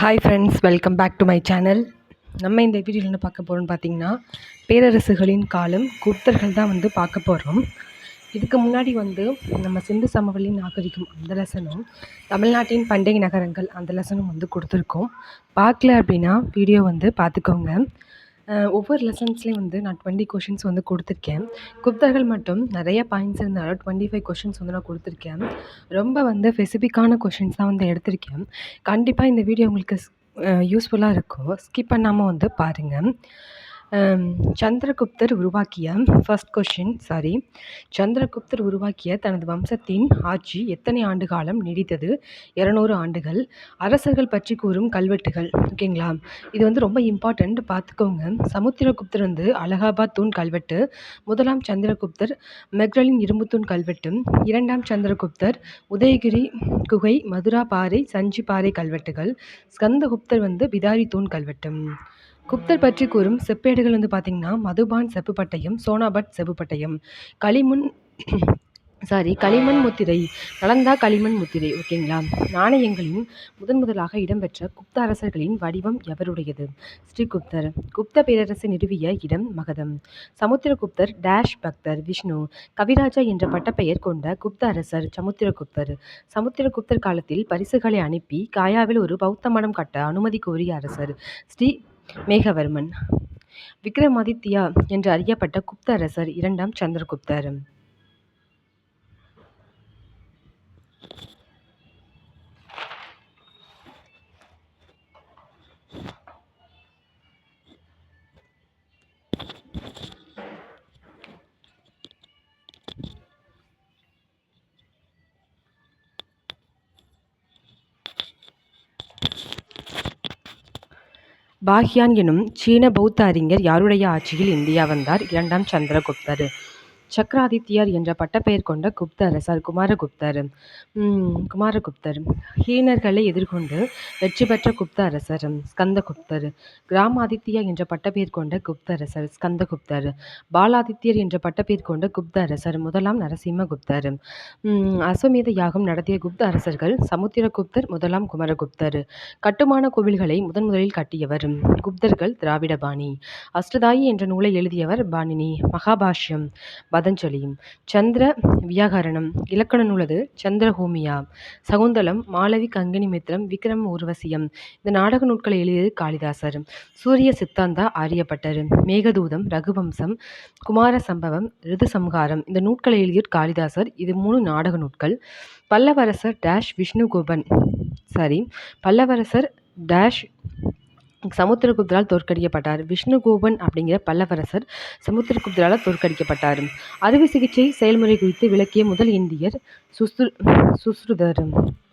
Hi friends welcome back to my channel நம்ம இந்த வீடியோவில் என்ன பார்க்க போகிறோம்னு பார்த்தீங்கன்னா பேரரசுகளின் காலம் குப்தர்கள் தான் வந்து பார்க்க போகிறோம் இதுக்கு முன்னாடி வந்து நம்ம சிந்து சமவெளி நாகரிகம் அந்த லெசனும் தமிழ்நாட்டின் பண்டைய நகரங்கள் அந்த லெசனும் வந்து கொடுத்துருக்கோம். பார்க்கல அப்படின்னா வீடியோ வந்து பார்த்துக்கோங்க. ஒவ்வொரு லெசன்ஸ்லேயும் வந்து நான் டுவெண்ட்டி கொஷின்ஸ் வந்து கொடுத்துருக்கேன். குப்தர்கள் மட்டும் நிறைய பாயிண்ட்ஸ் இருந்தாலும் டுவெண்ட்டி ஃபைவ் கொஷின்ஸ் வந்து நான் கொடுத்துருக்கேன். ரொம்ப வந்து ஸ்பெசிஃபிக்கான கொஷின்ஸ் தான் வந்து எடுத்திருக்கேன். கண்டிப்பாக இந்த வீடியோ உங்களுக்கு யூஸ்ஃபுல்லாக இருக்கும். ஸ்கிப் பண்ணாமல் வந்து பாருங்கள் சந்திரகுப்தர் உருவாக்கிய ஃபர்ஸ்ட் கொஷின் சாரி சந்திரகுப்தர் உருவாக்கிய தனது வம்சத்தின் ஆட்சி எத்தனை ஆண்டு காலம் நீடித்தது? இரநூறு ஆண்டுகள். அரசர்கள் பற்றி கூறும் கல்வெட்டுகள் ஓகேங்களா இது வந்து ரொம்ப இம்பார்ட்டண்ட் பார்த்துக்கோங்க. சமுத்திரகுப்தர் வந்து அலகாபாத் தூண் கல்வெட்டு முதலாம் சந்திரகுப்தர் மெக்ரலின் இரும்புத்தூண் கல்வெட்டு இரண்டாம் சந்திரகுப்தர் உதயகிரி குகை மதுரா பாறை சஞ்சி பாறை கல்வெட்டுகள் ஸ்கந்தகுப்தர் வந்து பிதாரி தூண் கல்வெட்டு. குப்தர் பற்றி கூறும் செப்பேடுகள் வந்து பார்த்திங்கன்னா மதுபான் செப்புப்பட்டயம் சோனாபட் செப்புப்பட்டயம். களிமண் சாரி களிமண் முத்திரை நலந்தா களிமண் முத்திரை ஓகேங்களா நாணயங்களின் முதன் முதலாக இடம்பெற்ற குப்த அரசர்களின் வடிவம் எவருடையது? ஸ்ரீகுப்தர் குப்த பேரரசு நிறுவிய இடம் மகதம். சமுத்திரகுப்தர் டேஷ் பக்தர் விஷ்ணு. கவிராஜா என்ற பட்டப்பெயர் கொண்ட குப்த அரசர் சமுத்திரகுப்தர். சமுத்திரகுப்தர் காலத்தில் பரிசுகளை அனுப்பி காயாவில் ஒரு பௌத்த மடம் கட்ட அனுமதி கோரிய அரசர். ஸ்ரீ மேகவர்மன். விக்ரமாதித்யா என்று அறியப்பட்ட குப்த அரசர் இரண்டாம் சந்திரகுப்தர். பாஹ்யான் எனும் சீன பௌத்த அறிஞர் யாருடைய ஆட்சியில் இந்தியா வந்தார்? இரண்டாம் சந்திரகுப்தர். சக்கராதித்யர் என்ற பட்டப்பெயர் கொண்ட குப்த அரசர் குமாரகுப்தர். குமாரகுப்தர். ஹீனர்களை எதிர்கொண்டு வெற்றி பெற்ற குப்த அரசர் ஸ்கந்தகுப்தர். கிராமாதித்யா என்ற பட்டப்பெயர் கொண்ட குப்த அரசர் ஸ்கந்தகுப்தர். பாலாதித்யர் என்ற பட்டப்பெயர் கொண்ட குப்த அரசர் முதலாம் நரசிம்மகுப்தர். அஸ்வமேத யாகம் நடத்திய குப்த அரசர்கள் சமுத்திரகுப்தர் முதலாம் குமரகுப்தர். கட்டுமான கோவில்களை முதன் முதலில் கட்டியவர் குப்தர்கள் திராவிட பாணி அஷ்டதாயி என்ற நூலை எழுதியவர் பாணினி. மகாபாஷ்யம். பதஞ்சலியும் சந்திர வியாகரணம். இலக்கண நூலது சந்திரஹோமியா. சகுந்தலம் மாளவி கங்கினிமித்திரம் விக்ரம் ஊர்வசியம். இந்த நாடக நூட்களை எழுதியது காளிதாசர். சூரிய சித்தாந்தா ஆரியப்பட்டர் மேகதூதம் ரகுவம்சம் குமார சம்பவம் ரிது சம்ஹாரம். இந்த நூட்களை எழுதியர் காளிதாசர். இது மூணு நாடக நூட்கள் பல்லவரசர் டேஷ் விஷ்ணுகோபன். சாரி பல்லவரசர் டேஷ் சமுத்திரகுப்தரால் தோற்கடிக்கப்பட்டார். விஷ்ணுகோபன் அப்படிங்கிற பல்லவரசர் சமுத்திரகுப்தரால் தோற்கடிக்கப்பட்டார். அறுவை சிகிச்சை செயல்முறை குறித்து விளக்கிய முதல் இந்தியர் சுஸ்ரு சுஸ்ருதர்.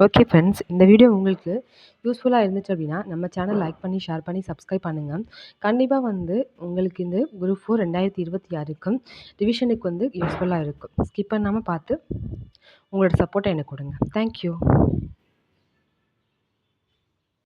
ஓகே ஃப்ரெண்ட்ஸ் இந்த வீடியோ உங்களுக்கு யூஸ்ஃபுல்லாக இருந்துச்சு அப்படின்னா நம்ம சேனல் லைக் பண்ணி ஷேர் பண்ணி சப்ஸ்கிரைப் பண்ணுங்கள் கண்டிப்பாக வந்து உங்களுக்கு இந்த குரூப் ஃபோர் ரெண்டாயிரத்தி இருபத்தி ஆறுக்கும் ரிவிஷனுக்கு வந்து யூஸ்ஃபுல்லாக இருக்கும். ஸ்கிப் பண்ணாமல் பார்த்து உங்களோட சப்போர்ட்டை எனக்கு கொடுங்க. தேங்க்யூ